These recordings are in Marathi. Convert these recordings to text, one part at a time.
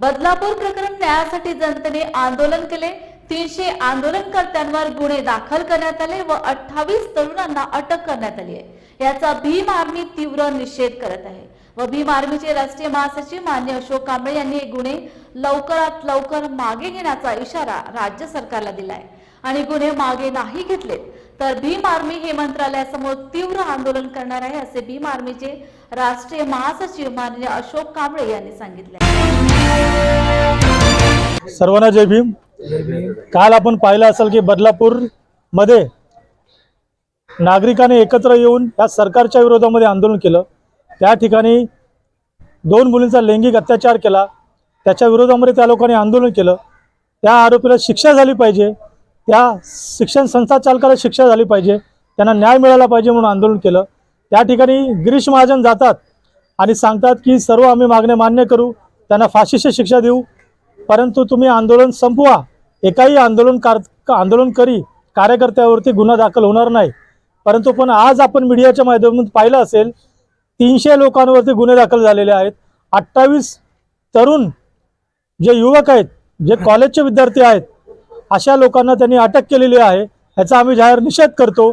बदलापूर प्रकरण न्यायासाठी जनतेने आंदोलन केले. तीनशे आंदोलनकर्त्यांवर गुन्हे दाखल करण्यात आले व अठ्ठावीस तरुणांना अटक करण्यात आली आहे. याचा भीम आर्मी तीव्र निषेध करत आहे. व भीम आर्मीचे राष्ट्रीय महासचिव मान्य अशोक कांबळे यांनी हे गुन्हे लवकरात लवकर मागे घेण्याचा इशारा राज्य सरकारला दिलाय. आणि गुन्हे मागे नाही घेतले तर भीम आर्मी हे मंत्रालयासमोर तीव्र आंदोलन करणार आहे असे भीम आर्मीचे राष्ट्रीय महासचिव माननीय अशोक कांबळे यांनी सांगितले. सर्वांना जय भीम. काल आपण पाहिलं असेल की बदलापूरमध्ये नागरिकांनी एकत्र येऊन या सरकारच्या विरोधामध्ये आंदोलन केलं. त्या ठिकाणी दोन मुलींचा लैंगिक अत्याचार केला. त्याच्या विरोधामध्ये त्या लोकांनी आंदोलन केलं. त्या आरोपीला शिक्षा झाली पाहिजे. त्या शिक्षण संस्था चालकाला शिक्षा झाली पाहिजे त्यांना न्याय मिळाला पाहिजे म्हणून आंदोलन केलं. त्या ठिकाणी गिरीश महाजन जातात आणि सांगतात की सर्व आम्ही मागण्या मान्य करू त्यांना फाशीची शिक्षा देऊ परंतु तुम्ही आंदोलन संपवा. एकाही आंदोलन कार आंदोलनकरी कार्यकर्त्यावरती गुन्हा दाखल होणार नाही. परंतु पण आज आपण मीडियाच्या माध्यमातून पाहिलं असेल तीनशे लोकांवरती गुन्हे दाखल झालेले आहेत. अठ्ठावीस तरुण जे युवक आहेत जे कॉलेजचे विद्यार्थी आहेत अशा लोकांना त्यांनी अटक केलेली आहे ह्याचा आम्ही जाहीर निषेध करतो.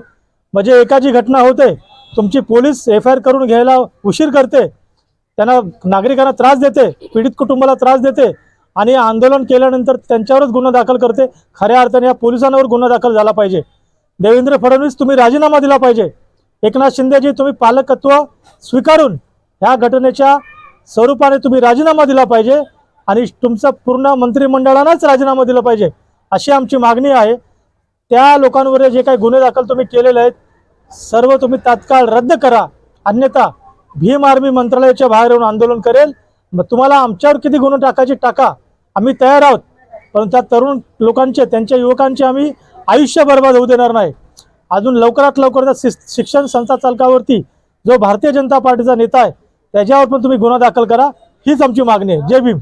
म्हणजे एकाची घटना होते तुमची पोलीस एफ आय आर करून घ्यायला उशीर करते त्यांना नागरिकांना त्रास देते पीडित कुटुंबाला त्रास देते आणि आंदोलन केल्यानंतर त्यांच्यावरच गुन्हा दाखल करते. खऱ्या अर्थाने या पोलिसांवर गुन्हा दाखल झाला पाहिजे. देवेंद्र फडणवीस तुम्ही राजीनामा दिला पाहिजे. एकनाथ शिंदेजी तुम्ही पालकत्व स्वीकारून ह्या घटनेच्या स्वरूपाने तुम्ही राजीनामा दिला पाहिजे आणि तुमचा पूर्ण मंत्रिमंडळानंच राजीनामा दिला पाहिजे. अशी आमची मागणी आहे. त्या लोकांवर जे काही गुन्हे दाखल तुम्ही केलेले आहेत सर्व तुम्ही तात्काळ रद्द करा. अन्यथा भीम आर्मी मंत्रालयाच्या बाहेर येऊन आंदोलन करेल. मग तुम्हाला आमच्यावर किती गुन्हे टाकायचे टाका. आम्ही तयार आहोत. पण त्या तरुण लोकांचे त्यांच्या युवकांचे आम्ही आयुष्य बर्बाद होऊ देणार नाही. अजून लवकरात लवकर त्या शिक्षण संस्था चालकावरती जो भारतीय जनता पार्टीचा नेता आहे त्याच्यावर पण तुम्ही गुन्हा दाखल करा. हीच आमची मागणी आहे. जय भीम.